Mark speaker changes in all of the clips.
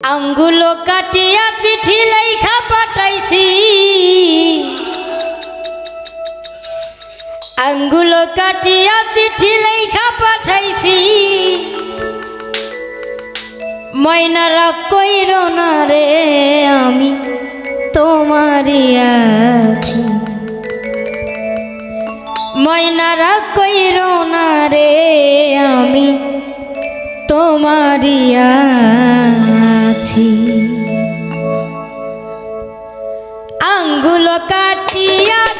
Speaker 1: আঙ্গুলো কাটিয়া চিঠি লেখা পাঠাইছি। আঙ্গুলো কাটিয়া চিঠি লেখা পাঠাইছি। ময়নারা কইর না রে, আমি তোমারই আছি। ময়নারা কইর Yeah.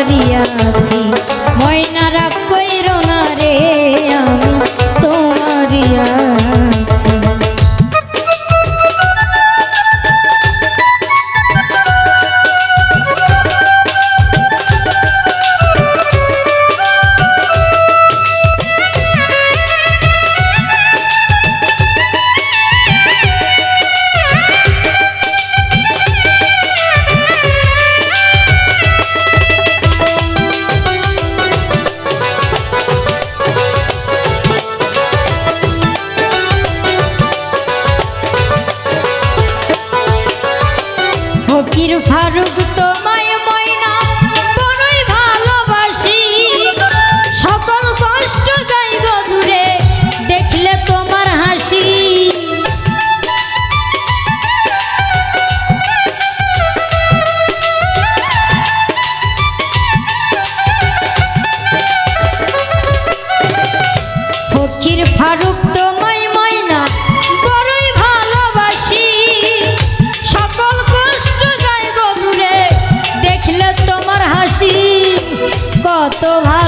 Speaker 1: পারিয়া ফকির ফারুক, তোমায় ময়না, বড়ই ভালোবাসি। সকল কষ্ট যাই গো দূরে, দেখলে তোমার হাসি। ফকির ফারুক কত ময়না